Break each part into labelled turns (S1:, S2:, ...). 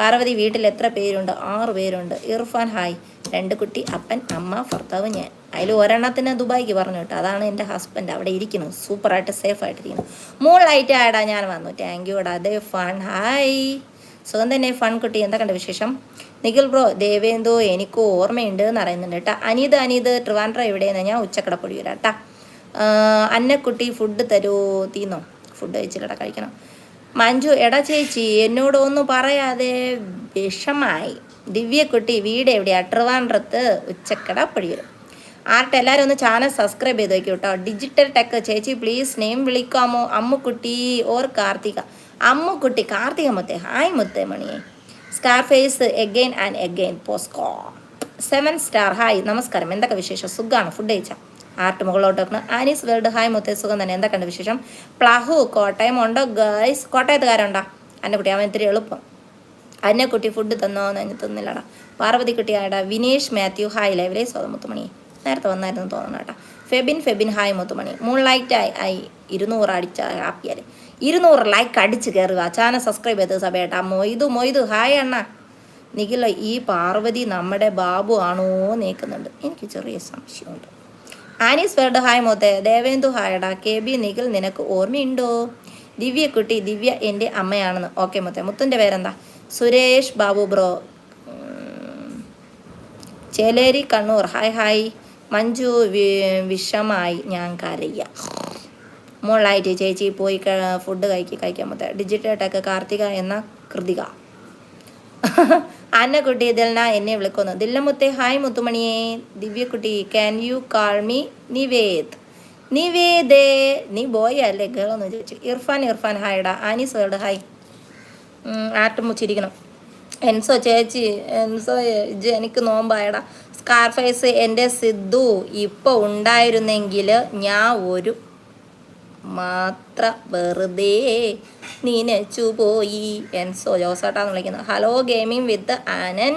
S1: പാർവതി വീട്ടിൽ എത്ര പേരുണ്ട്? ആറ് പേരുണ്ട്. ഇർഫാൻ ഹായ്. രണ്ട് കുട്ടി അപ്പൻ അമ്മ ഭർത്താവ് ഞാൻ. അതിൽ ഒരെണ്ണത്തിന് ദുബായിക്ക് പറഞ്ഞു കേട്ടോ. അതാണ് എന്റെ ഹസ്ബൻഡ് അവിടെ ഇരിക്കുന്നു. സൂപ്പറായിട്ട് സേഫായിട്ടിരിക്കുന്നു മൂളായിട്ട് ആടാ ഞാൻ വന്നു. താങ്ക് യു ഡാ ദേ ഫൺ ഹായ്. സുഖം തന്നെ ഫൺ കുട്ടി. എന്താ കണ്ട വിശേഷം? നിഖിൽ ബ്രോ ദേവേന്ദോ എനിക്ക് ഓർമ്മയുണ്ട് എന്ന് പറയുന്നുണ്ട് കേട്ടോ. അനീത് അനീത് ട്രിവാൻഡ്ര എവിടെയെന്ന്? ഞാൻ ഉച്ചക്കടപ്പൊടി വരാം കേട്ടാ അന്നക്കുട്ടി ഫുഡ് തരൂ തീന്നോ? ഫുഡ് കഴിച്ചില്ലടാ കഴിക്കണം. മഞ്ജു എടാ ചേച്ചി എന്നോടൊന്നും പറയാതെ വിഷമായി. ദിവ്യക്കുട്ടി വീട് എവിടെയാ? ട്രിവാൻഡ്രത്ത് ഉച്ചക്കട പൊഴിയും ആർട്ട് എല്ലാവരും ഒന്ന് ചാനൽ സബ്സ്ക്രൈബ് ചെയ്ത് വയ്ക്കും കേട്ടോ. ഡിജിറ്റൽ ടെക് ചേച്ചി പ്ലീസ് നെയിം വിളിക്കാമോ? അമ്മുക്കുട്ടി ഓർ കാർത്തിക. അമ്മുക്കുട്ടി കാർത്തിക മുത്തേ. ഹായ് മുത്തേ മണിയെ Scarface again and again Posco seven star hi നമസ്കാരം. എന്തൊക്കെ വിശേഷം? സുഖമാണ് ഫുഡ് കഴിച്ചാൽ ആർട്ട് മുകളിലോട്ട് വെക്കണം. ആനീസ് വേൾഡ് ഹായ് മുത്തേ സുഖം തന്നെ. എന്താ കണ്ട വിശേഷം? പ്ലഹു കോട്ടയം ഉണ്ടോ ഗേൾസ് കോട്ടയത്തുകാരുണ്ടോ? അന്നെ കുട്ടി അവൻ ഇത്തിരി എളുപ്പം. അന്നെ കുട്ടി ഫുഡ് തന്നോ എന്ന് തന്നില്ലടാ പാർവതി കുട്ടിയാടാ വിനേഷ് മാത്യു ഹായ് ലൈവിലെ സ്വതം മുത്തുമണി. നേരത്തെ വന്നായിരുന്നു തോന്നണം കേട്ടോ. ഫെബിൻ ഫെബിൻ ഹായ് മുത്തുമണി. മൂൺ ലൈറ്റ് ആയി ആയി. ഇരുന്നൂറ് അടിച്ച ആപ്പിയാൽ ഇരുന്നൂറ് ലൈക്ക് അടിച്ച് കയറുക ചാനൽ സബ്സ്ക്രൈബ് ചെയ്ത് സഭയേട്ടാ മൊയ്തു മൊയ്തു ഹായ് അണ്ണ. നിഖില ഈ പാർവതി നമ്മുടെ ബാബു ആണോ നീക്കുന്നുണ്ട്. എനിക്ക് ചെറിയ സംശയമുണ്ട്. ആനീസ് വേർഡ് ഹായ് മോത്തെ. ദേവേന്ദു ഹായടാ കെ ബി നിഖിൽ നിനക്ക് ഓർമ്മയുണ്ടോ? ദിവ്യക്കുട്ടി ദിവ്യ എന്റെ അമ്മയാണെന്ന്. ഓക്കെ മുത്തേ. മുത്തന്റെ പേരെന്താ? Suresh Babu bro. Cheleri Kannur. Hi hi. Manju വിഷമായി ഞാൻ കരയ്യ മോളായിട്ട് ചേച്ചി പോയി ഫുഡ് കഴിക്കി കഴിക്കാൻ മുത്തേ. ഡിജിറ്റൽ ടെക് കാർത്തിക എന്ന കൃതിക. അന്നക്കുട്ടി ദിൽന എന്നെ വിളിക്കുന്നു. ദില്ലമുത്തെ hi മുത്തുമണിയെ. Divyakutty can you call me Nived? നിവേദേ നീ ബോയ് അല്ലേ? ഗേൾ എന്ന് ചോദിച്ചു ഇർഫാൻ ഇർഫാൻ ഹായടാ ആനി വേൾഡ് ഹായ് ആട്ടും മുച്ചിരിക്കണം. എൻസോ ചേച്ചി എൻസോ എനിക്ക് നോമ്പായടാ. സ്കാർഫൈസ് എന്റെ സിദ്ധു ഇപ്പോൾ ഉണ്ടായിരുന്നെങ്കിൽ ഞാൻ ഒരു മാത്ര വെറുതെ നിനച്ചു പോയി എൻസോ ജോസേട്ടാന്ന് വിളിക്കുന്നത്. ഹലോ ഗെയിമിംഗ് വിത്ത് ആനൻ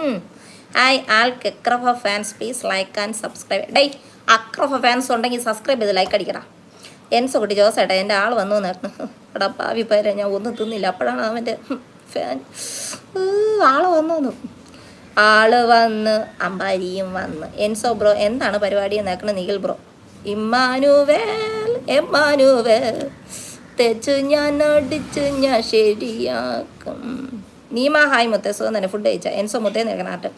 S1: I all കെക്രഫ fans please like and subscribe day അക്രഫ ഫാൻസ് ഉണ്ടെങ്കിൽ സബ്സ്ക്രൈബ് ചെയ്ത് ലൈക്ക് അടിക്കടാ. എൻസോ കുട്ടി ജോസേട്ടാ എന്റെ ആൾ വന്നു നേർന്നു എടാ പാവി പേരെ ഞാൻ ഒന്നും തിന്നില്ല. അപ്പോഴാണ് അവന്റെ ഫാൻ ആൾ വന്നു ആൾ വന്ന് അമ്പാരിയും വന്ന്. എൻസോ ബ്രോ എന്താണ് പരിപാടി നേക്കണ നിഖിൽ ബ്രോ. Immanuel Emmanuel. തെച്ചു ഞാൻ അടിച്ച് ഞാൻ ശരിയാക്കും. നീമ ഹായ് മുത്തേ സുഖം തന്നെ ഫുഡ് കഴിച്ച? എൻസോ മുത്തേ നിൽക്കണാട്ട്.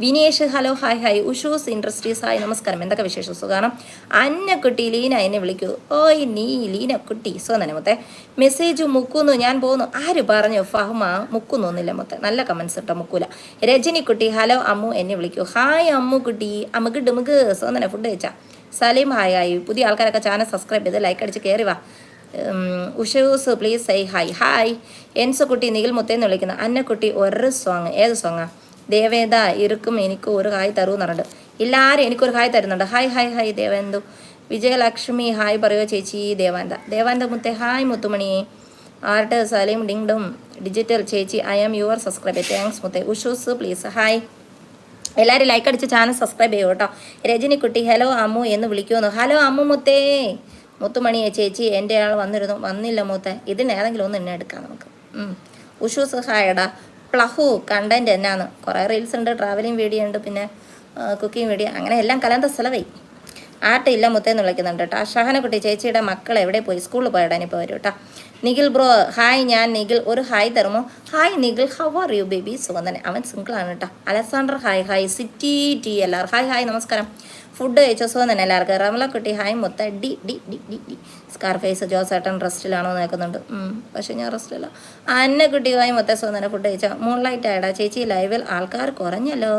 S1: Vinesh hello hi hi Ushus industries hi നമസ്കാരം. എന്തൊക്കെ വിശേഷം? സുഖാണ്? അന്നക്കുട്ടി ലീന എന്നെ വിളിക്കൂ. ഓയ് നീ ലീന കുട്ടി സുഖം തന്നെ മുത്തേ. മെസ്സേജ് മുക്കുന്നു ഞാൻ പോകുന്നു ആര് പറഞ്ഞു? ഫഹ്മ മുക്കുന്നു ഒന്നില്ല മുത്തേ. നല്ല കമൻസ് ഇട്ടോ മുക്കൂല. രജനിക്കുട്ടി ഹലോ അമ്മു എന്നെ വിളിക്കൂ. ഹായ് അമ്മു കുട്ടി അമ്മയ്ക്ക് ഡുമുക്ക് സുഖം തന്നെ ഫുഡ് കഴിച്ച. സലീം ഹായ് ഹായ് പുതിയ ആൾക്കാരൊക്കെ ചാനൽ സബ്സ്ക്രൈബ് ചെയ്ത് ലൈക്ക് അടിച്ച് കയറി വാ. Ushus please say hi hi Enzo കുട്ടി നിഖിൽ മുത്തേന്ന് വിളിക്കുന്ന. അന്നക്കുട്ടി ഒരു സോങ് ഏത് സോങ്ങാ ദേവേദ ഇരുക്കും എനിക്ക് ഒരു ഹായ് തരൂ എന്നുണ്ട് എല്ലാവരും എനിക്കൊരു ഹായ് തരുന്നുണ്ട്. Hi hi hi Devendu Vijayalakshmi hi പറയുക ചേച്ചി ദേവാന്ത. ദേവാന്ത മുത്തെ ഹായ് മുത്തുമണി. ആർട്ട് സലീം ഡിങ്ഡും ഡിജിറ്റൽ ചേച്ചി I am your subscriber thanks മുത്തെ. ഉഷൂസ് please hi എല്ലാവരും ലൈക്ക് അടിച്ച് ചാനൽ സബ്സ്ക്രൈബ് ചെയ്യൂ കേട്ടോ. രജനിക്കുട്ടി ഹലോ അമ്മു എന്ന് വിളിക്കുമെന്ന് ഹലോ അമ്മു മുത്തേ. മുത്തുമണിയെ ചേച്ചി എന്റെ ആൾ വന്നിരുന്നു. വന്നില്ല മൂത്ത. ഇതിന് ഏതെങ്കിലും ഒന്ന് എന്നെ എടുക്കാം നമുക്ക്. ഉഷു സഹായടാ. ഹായടാ പ്ലഹു കണ്ടന്റ് എന്നാന്ന് കുറേ റീൽസ് ഉണ്ട് ട്രാവലിംഗ് വീഡിയോ ഉണ്ട് പിന്നെ കുക്കിംഗ് വീഡിയോ അങ്ങനെ എല്ലാം കലാന്ത സ്ഥലവേ ആട്ടില്ല മുത്തേന്ന് വിളിക്കുന്നുണ്ട് കേട്ടോ. ഷഹനക്കുട്ടി ചേച്ചിയുടെ മക്കൾ എവിടെ പോയി? സ്കൂളിൽ പോയടാ ഇനിയിപ്പോൾ വരും കേട്ടോ. നിഖിൽ ബ്രോ ഹായ് ഞാൻ നിഖിൽ. ഒരു ഹായ് തരുമോ? Hi Nikhil how are you baby സുഖം തന്നെ അവൻ സിംഗിളാണ് കേട്ടോ. Alexander hi hi. City T എല്ലാവർ hi hi നമസ്കാരം. ഫുഡ് കഴിച്ചോ? സുഖം തന്നെ എല്ലാവർക്കും. റമലക്കുട്ടി ഹായ് മൊത്ത. D D D D D. Scarface ജോസേട്ടൻ റെസ്റ്റിലാണോ നോക്കുന്നുണ്ട് പക്ഷേ ഞാൻ റെസ്റ്റിലല്ല. അന്നക്കുട്ടി ഹായ് മൊത്ത. സുഖം തന്നെ ഫുഡ് മൂൺ മൂൺലൈറ്റ് ആയടാ. ചേച്ചി ലൈവിൽ ആൾക്കാർ കുറഞ്ഞല്ലോ.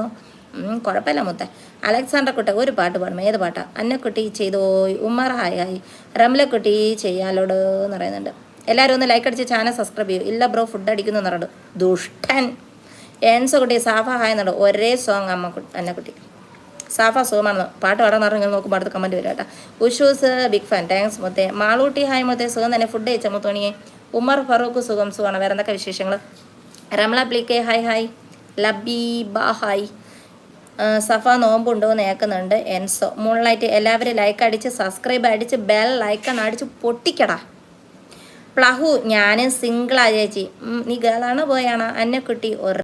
S1: കുഴപ്പമില്ല മുത്ത. അലക്സാണ്ടർ കുട്ട ഒരു പാട്ട് പാടും ഏത് പാട്ടാ? അന്നക്കുട്ടി ചെയ്തോ ഉമ്മറായായി റംലക്കുട്ടി ചെയ്യാലോട് എന്ന് പറയുന്നുണ്ട്. എല്ലാവരും ഒന്ന് ലൈക്ക് അടിച്ച് ചാനൽ സബ്സ്ക്രൈബ് ചെയ്യൂ. ഇല്ല ബ്രോ ഫുഡ് അടിക്കുന്നു എന്നുണ്ട് ദുഷ്ടൻ. ഏൻസോ കുട്ടി സാഫ ഹായ് എന്നുണ്ട് ഒരേ സോങ് അമ്മ അന്നക്കുട്ടി. സാഫ സുഖമാണെന്ന്? പാട്ട് പാടാൻ പറഞ്ഞാൽ നോക്കുമ്പോൾ അടുത്ത് കമന്റ് വരും കേട്ടോ. ഉഷൂസ് ബിഗ് ഫാൻ താങ്ക്സ് മുത്തേ. മാളൂട്ടി ഹായ് മുത്തേ. സുഖം തന്നെ. ഫുഡ് കഴിച്ച മുത്തോണിയെ ഉമർ ഫറൂഖ് സുഖം സുഖമാണ്. വേറെ എന്തൊക്കെ വിശേഷങ്ങൾ Ramla പ്ലിക്കെ hi hi Labeeba hi Safa നോമ്പുണ്ടോ എന്ന് ഏക്കുന്നുണ്ട് എൻസോ മൂൺലൈറ്റ് എല്ലാവരും ലൈക്ക് അടിച്ച് സബ്സ്ക്രൈബ് അടിച്ച് ബെൽ ലൈക്കൺ അടിച്ച് പൊട്ടിക്കടാ. പ്ലഹു ഞാൻ സിംഗിളാ ചേച്ചി. നീ ഗേളാണോ പോയാണോ. അന്നക്കുട്ടി ഒരു